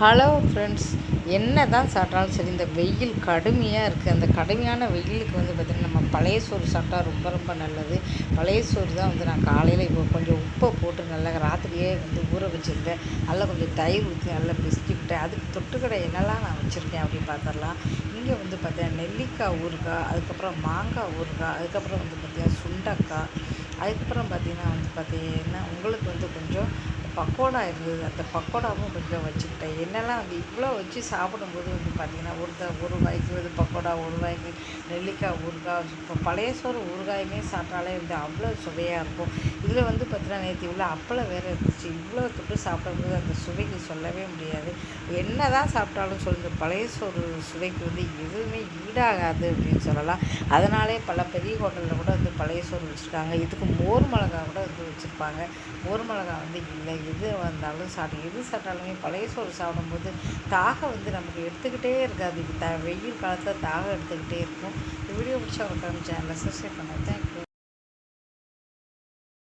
Hello friends என்ன தான் சாப்பிட்டாலும் சரி இந்த வெயில் கடுமையாக இருக்குது அந்த கடுமையான வெயிலுக்கு வந்து பார்த்திங்கன்னா நம்ம பழைய சோறு சாப்பிட்டா ரொம்ப ரொம்ப நல்லது. பழைய சோறு தான் வந்து நான் காலையில் இப்போ கொஞ்சம் உப்பை போட்டு நல்லா ராத்திரியே வந்து ஊற வச்சுருந்தேன். நல்லா கொஞ்சம் தயிர் ஊற்றி நல்லா பிஸ்கிவிட்டேன் அதுக்கு தொட்டுக்கடை என்னெல்லாம் நான் வச்சுருக்கேன் அப்படின்னு பார்த்துடலாம் இங்கே வந்து பார்த்தீங்கன்னா நெல்லிக்காய் ஊறுகாய் அதுக்கப்புறம் மாங்காய் ஊறுகாய் அதுக்கப்புறம் வந்து பார்த்திங்கன்னா சுண்டக்காய் அதுக்கப்புறம் பார்த்திங்கன்னா வந்து பார்த்திங்கன்னா உங்களுக்கு பக்கோடா இருந்தது. அந்த பக்கோடாவும் கொஞ்சம் வச்சுக்கிட்டேன். என்னெல்லாம் வந்து இவ்வளோ வச்சு சாப்பிடும்போது வந்து பார்த்திங்கன்னா ஒரு த ஒரு ரூபாய்க்கு வந்து பக்கோடா ஒரு ரூபாய்க்கு நெல்லிக்காய் ஊறுகாய் இப்போ பழைய சோறு ஊறுகாயுமே சாப்பிட்டாலே வந்து அவ்வளோ சுவையாக இருக்கும். இதில் வந்து பார்த்திங்கன்னா நேற்று இவ்வளோ அப்பளம் வேறு இருந்துச்சு. இவ்வளோ தொட்டு சாப்பிடும்போது அந்த சுவைக்கு சொல்லவே முடியாது. என்ன தான் சாப்பிட்டாலும் சொல்லுங்க பழைய சோறு சுவைக்கு வந்து எதுவுமே ஈடாகாது அப்படின்னு சொல்லலாம். அதனாலே பல பெரிய ஹோட்டலில் கூட வந்து பழைய சோறு வச்சுருக்காங்க. இதுக்கு மோர் மிளகா கூட வந்து வச்சுருப்பாங்க. மோர் மிளகா வந்து இல்லை. எது வந்தாலும் சாப்பிடும் எது சாப்பிட்டாலுமே பழைய சோறு சாப்பிடும்போது தாகம் வந்து நமக்கு எடுத்துக்கிட்டே இருக்காது. த வெயில் காலத்தில் தாகம் எடுத்துக்கிட்டே இருக்கும். இந்த வீடியோ பிடிச்சா உட்காந்து சேனலை சப்ஸ்கிரைப் பண்ண தேங்க்யூ